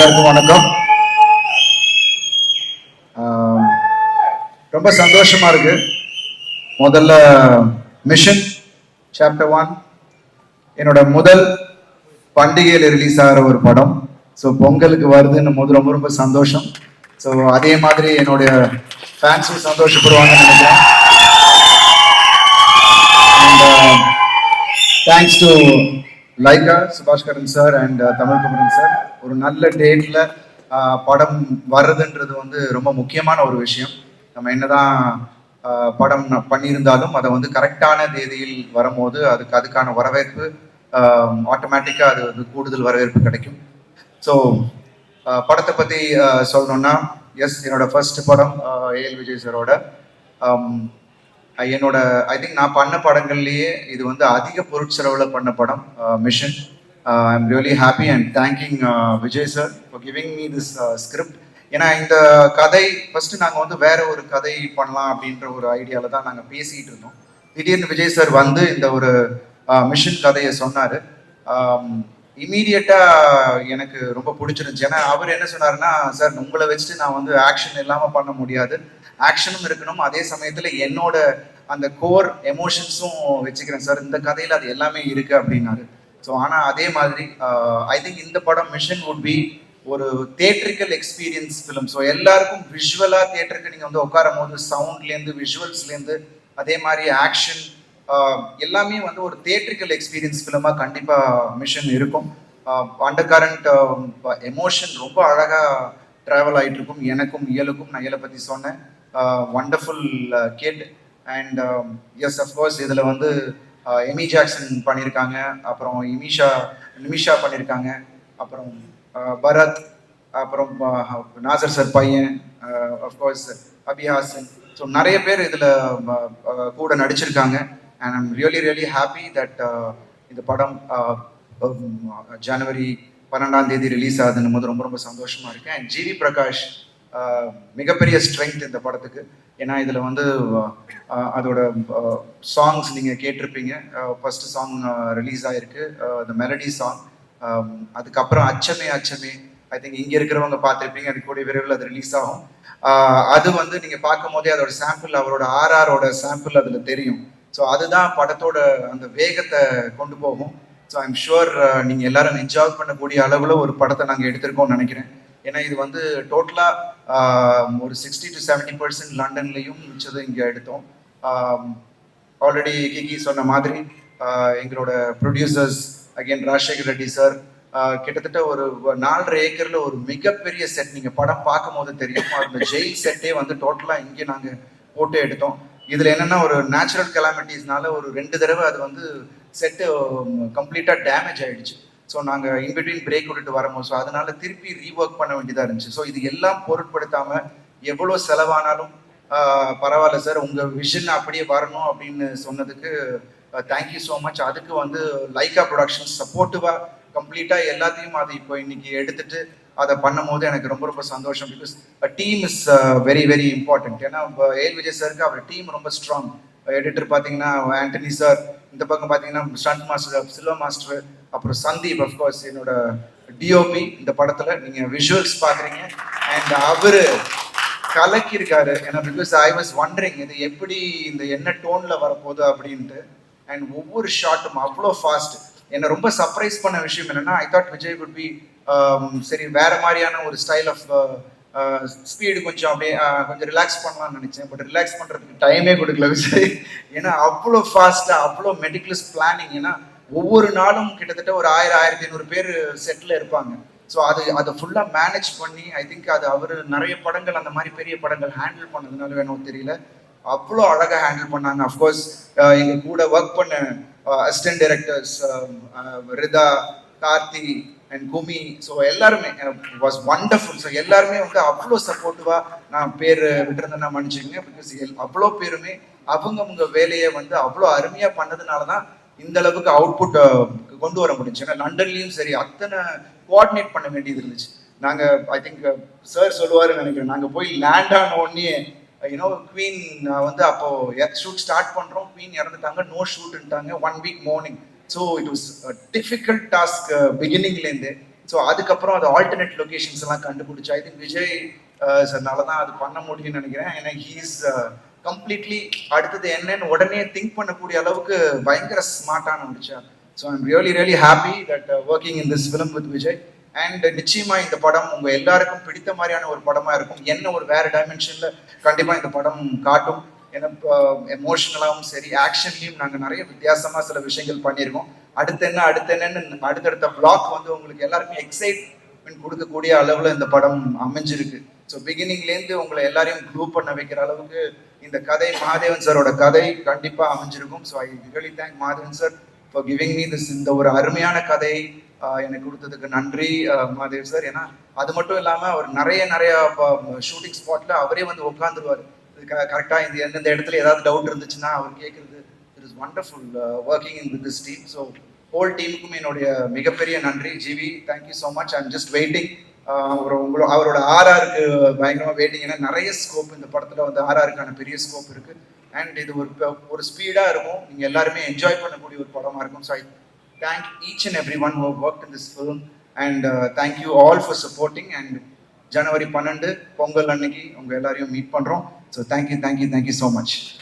எல்லாருக்கும் வணக்கம். ரொம்ப சந்தோஷமா இருக்கு. முதல்ல மிஷன் சாப்டர் ஒன் என்னோட முதல் பண்டிகையில் ரிலீஸ் ஆகிற ஒரு படம். ஸோ பொங்கலுக்கு வருதுன்னு போது ரொம்ப ரொம்ப சந்தோஷம். ஸோ அதே மாதிரி என்னுடைய ஃபேன்ஸும் சந்தோஷப்படுவாங்கன்னு நினைக்கிறேன். Thanks to uh, Lyca Subaskaran sir and Tamil Kumaran sir ஒரு நல்ல டேட்ல படம் வர்றதுன்றது வந்து ரொம்ப முக்கியமான ஒரு விஷயம். நம்ம என்னதான் படம் பண்ணியிருந்தாலும் அதை வந்து கரெக்டான தேதியில் வரும்போது அதுக்கு அதுக்கான வரவேற்பு ஆட்டோமேட்டிக்காக அது வந்து கூடுதல் வரவேற்பு கிடைக்கும். ஸோ படத்தை பற்றி சொல்லணும்னா எஸ் என்னோட ஃபர்ஸ்ட் படம் ஏஎல் விஜய் சாரோட என்னோட ஐ திங்க் நான் பண்ண படங்கள்லேயே இது வந்து அதிக பொருட்செலவில் பண்ண படம் mission I am really happy and thanking Vijay sir for giving me this script ஏன்னா இந்த கதை ஃபர்ஸ்ட் நாங்கள் வந்து வேற ஒரு கதை பண்ணலாம் அப்படின்ற ஒரு ஐடியாவில் தான் நாங்கள் பேசிகிட்டு இருந்தோம். திடீர்னு விஜய் சார் வந்து இந்த ஒரு uh, மிஷன் கதையை சொன்னார். Um, இமீடியட்டா எனக்கு ரொம்ப பிடிச்சிருந்துச்சு. ஏன்னா அவர் என்ன சொன்னாருன்னா சார் உங்களை வச்சுட்டு நான் வந்து ஆக்ஷன் இல்லாம பண்ண முடியாது. ஆக்ஷனும் இருக்கணும். அதே சமயத்துல என்னோட அந்த கோர் எமோஷன்ஸும் வச்சுக்கிறேன் சார். இந்த கதையில அது எல்லாமே இருக்கு அப்படின்னாரு. ஸோ ஆனா அதே மாதிரி ஐ திங்க் இந்த படம் மிஷன் வுட் பி ஒரு தேட்ரிக்கல் எக்ஸ்பீரியன்ஸ் ஃபிலிம் ஸோ எல்லாருக்கும் விஷுவலா தேட்டருக்கு நீங்க வந்து உட்காரும் போது சவுண்ட்லேருந்து விஷுவல்ஸ்லேருந்து அதே மாதிரி ஆக்ஷன் எல்லாமே வந்து ஒரு தேட்ரிக்கல் எக்ஸ்பீரியன்ஸ் ஃபிலிமாக கண்டிப்பாக மிஷன் இருக்கும். அண்டர் கரண்ட் எமோஷன் ரொம்ப அழகாக ட்ராவல் ஆகிட்டு இருக்கும் எனக்கும் இயலுக்கும் நான் இயலை பற்றி சொன்னேன். Wonderful cast and yes of course இதில் வந்து எமி ஜாக்சன் பண்ணியிருக்காங்க அப்புறம் இமிஷா நிமிஷா பண்ணியிருக்காங்க அப்புறம் பரத். அப்புறம் நாசர் சார் பையன். Of course Abhihasan. ஸோ நிறைய பேர் இதில் கூட நடிச்சிருக்காங்க. And I'm really really happy that இந்த படம் uh, um, ஜனவரி பன்னெண்டாம் தேதி ரிலீஸ் ஆகுதுன்னு போது ரொம்ப ரொம்ப சந்தோஷமாக இருக்கேன் அண்ட் ஜிவி பிரகாஷ் uh, மிகப்பெரிய ஸ்ட்ரென்த் இந்த படத்துக்கு. ஏன்னா இதில் வந்து uh, அதோட சாங்ஸ் நீங்கள் கேட்டிருப்பீங்க. ஃபர்ஸ்ட் சாங் ரிலீஸ் ஆகிருக்கு த மெலடி சாங் அதுக்கப்புறம் அச்சமே அச்சமே. ஐ திங்க் இங்கே இருக்கிறவங்க பார்த்துருப்பீங்க. அது கூடிய விரைவில் அது ரிலீஸ் ஆகும். அது வந்து நீங்கள் பார்க்கும் போதே அதோட சாம்பிள் அவரோட ஆர்ஆரோட சாம்பிள் அதில் தெரியும். ஸோ அதுதான் படத்தோட அந்த வேகத்தை கொண்டு போகும். ஸோ ஐம் ஷுவர் நீங்கள் எல்லாரும் என்ஜாய் பண்ணக்கூடிய அளவில் ஒரு படத்தை நாங்கள் எடுத்திருக்கோம்னு நினைக்கிறேன். ஏன்னா இது வந்து டோட்டலாக um, ஒரு சிக்ஸ்டி டு செவன்டி பர்சன்ட் லண்டன்லேயும் மிச்சது இங்கே எடுத்தோம். Um, ஆல்ரெடி கிகி சொன்ன மாதிரி uh, எங்களோட producers again Rajasekar Reddy sir கிட்டத்தட்ட ஒரு நாலரை ஏக்கர்ல ஒரு மிகப்பெரிய செட் நீங்க படம் பார்க்கும் போது தெரியும்? அந்த ஜெயில் செட்டே வந்து டோட்டலா இங்கே நாங்க போட்டு எடுத்தோம். இதில் என்னென்னா ஒரு நேச்சுரல் கெலாமிட்டிஸ்னால ஒரு ரெண்டு தடவை அது வந்து செட்டு கம்ப்ளீட்டாக டேமேஜ் ஆகிடுச்சு ஸோ நாங்கள் இன்பிட்வீன் பிரேக் விட்டுட்டு வரமோ ஸோ அதனால திருப்பி ரீஒர்க் பண்ண வேண்டியதாக இருந்துச்சு. ஸோ இது எல்லாம் பொருட்படுத்தாமல் எவ்வளோ செலவானாலும் பரவாயில்ல சார் உங்கள் விஷன் அப்படியே வரணும் அப்படின்னு சொன்னதுக்கு தேங்க்யூ ஸோ மச் அதுக்கு வந்து லைகா ப்ரொடக்ஷன் சப்போர்ட்டிவாக கம்ப்ளீட்டாக எல்லாத்தையும் அது இப்போ இன்னைக்கு எடுத்துட்டு அதை பண்ணும்போது எனக்கு ரொம்ப ரொம்ப சந்தோஷம். Because team is very very important ஏன்னா ஏல் விஜய் சாருக்கு அவர் டீம் ரொம்ப ஸ்ட்ராங் எடிட்டர் பார்த்தீங்கன்னா ஆண்டனி சார் இந்த பக்கம் பார்த்தீங்கன்னா ஸ்டண்ட் மாஸ்டர் சில்வா மாஸ்டர் அப்புறம் சந்தீப் அஃப்கோர்ஸ் என்னோட டிஓபி இந்த படத்தில் நீங்கள் விஷுவல்ஸ் பார்க்குறீங்க. அண்ட் அவர் கலக்கியிருக்காரு. ஏன்னா பிகாஸ் ஐ வாஸ் வண்டரிங் இது எப்படி இந்த என்ன டோனில் வரப்போகுது அப்படின்ட்டு. அண்ட் ஒவ்வொரு ஷாட்டும் அவ்வளோ ஃபாஸ்ட் என்னை ரொம்ப சர்ப்ரைஸ் பண்ண விஷயம் என்னன்னா I thought Vijay could be சரி வேற மாதிரியான ஒரு ஸ்டைல் ஆஃப் ஸ்பீடு கொஞ்சம் அப்படியே கொஞ்சம் ரிலாக்ஸ் பண்ணலாம்னு நினைச்சேன். பட் ரிலாக்ஸ் பண்றதுக்கு டைமே கொடுக்கல விஜய். ஏன்னா அவ்வளோ ஃபாஸ்டா அவ்வளோ மெடிக்கலஸ் பிளானிங் ஏன்னா ஒவ்வொரு நாளும் கிட்டத்தட்ட ஒரு ஆயிரம் ஆயிரத்தி ஐநூறு பேர் செட்டில் இருப்பாங்க. ஸோ அது அதை ஃபுல்லாக மேனேஜ் பண்ணி ஐ திங்க் அது அவர் நிறைய படங்கள் அந்த மாதிரி பெரிய படங்கள் ஹேண்டில் பண்ணதுனால வேணும் தெரியல. அவ்வளோ அழகாக ஹேண்டில் பண்ணாங்க. அஃப்கோர்ஸ் எங்கள் கூட ஒர்க் பண்ண assistant directors Ritha Karthi and Kumi so எல்லாருமே வாஸ் வண்டர்ஃபுல் ஸோ எல்லாருமே வந்து அவ்வளோ சப்போர்ட்டிவாக நான் பேர் விட்டுருந்தேன்னா மன்னிச்சுக்கோங்க பிகாஸ் அவ்வளோ பேருமே அவங்கவுங்க வேலையை வந்து அவ்வளோ அருமையாக பண்ணதுனால தான் இந்த அளவுக்கு அவுட்புட் கொண்டு வர முடிஞ்சு ஏன்னா லண்டன்லேயும் சரி அத்தனை கோஆர்டினேட் பண்ண வேண்டியது இருந்துச்சு. நாங்கள் ஐ திங்க் சார் சொல்லுவாருன்னு நினைக்கிறேன். நாங்கள் போய் லேண்ட் ஆன உடனே யூனோ குவீன் வந்து அப்போ ஷூட் ஸ்டார்ட் பண்ணுறோம் குவீன் இறந்துட்டாங்க. No ஷூட்ன்ட்டாங்க one week morning so it was difficult task பிகினிங்லேருந்து so அதுக்கப்புறம் அது ஆல்டர்னேட் லொக்கேஷன்ஸ் எல்லாம் கண்டுபிடிச்சு ஐ திங்க் விஜய் uh, சார்னால தான் அது பண்ண முடியும்னு நினைக்கிறேன். ஏன்னா ஹீஸ் கம்ப்ளீட்லி uh, அடுத்தது என்னன்னு உடனே திங்க் பண்ணக்கூடிய அளவுக்கு பயங்கர ஸ்மார்ட்டான முடிச்சா so I'm really really happy that working in this film with Vijay. And நிச்சயமா இந்த படம் உங்க எல்லாருக்கும் பிடித்த மாதிரியான ஒரு படமா இருக்கும். என்ன ஒரு வேற டைமென்ஷன்ல கண்டிப்பா இந்த படம் காட்டும். எமோஷனலாகவும் சரி ஆக்ஷன்லையும் நாங்கள் நிறைய வித்தியாசமாக சில விஷயங்கள் பண்ணியிருக்கோம். அடுத்து என்ன அடுத்து என்னன்னு அடுத்தடுத்த பிளாக் வந்து உங்களுக்கு எல்லாருக்கும் எக்ஸைட்மெண்ட் கொடுக்கக்கூடிய அளவில் இந்த படம் அமைஞ்சிருக்கு. ஸோ பிகினிங்லேருந்து உங்களை எல்லாரையும் க்ளூ பண்ண வைக்கிற அளவுக்கு இந்த கதை மாதேவன் சாரோட கதை கண்டிப்பாக அமைஞ்சிருக்கும். So I really thank Madhavan sir for giving me this இந்த ஒரு அருமையான கதை எனக்கு கொடுத்ததுக்கு நன்றி மாதேவ் சார். ஏன்னா அது மட்டும் இல்லாமல் அவர் நிறைய நிறைய ஷூட்டிங் ஸ்பாட்ல அவரே வந்து உட்காந்துருவார் கரெக்டாக இந்த எந்தெந்த இடத்துல ஏதாவது டவுட் இருந்துச்சுன்னா அவர் கேட்குறது it is wonderful working in with this team so whole டீமுக்கும் என்னுடைய மிகப்பெரிய நன்றி. G V thank you so much I'm just waiting அவர் உங்களோட அவரோட ஆர்ஆருக்கு பயங்கரமாக வெயிட்டிங் ஏன்னா நிறைய ஸ்கோப் இந்த படத்தில் வந்து ஆர்ஆருக்கான பெரிய ஸ்கோப் இருக்குது அண்ட் இது ஒரு ஒரு ஸ்பீடாக இருக்கும். நீங்கள் எல்லாருமே என்ஜாய் பண்ணக்கூடிய ஒரு படமாக இருக்கும். So I thank each and every one who work in this film and thank you all for supporting and ஜனவரி பன்னெண்டு பொங்கல் அன்னைக்கு உங்கள் எல்லாரையும் மீட் பண்ணுறோம் So thank you, thank you, thank you so much.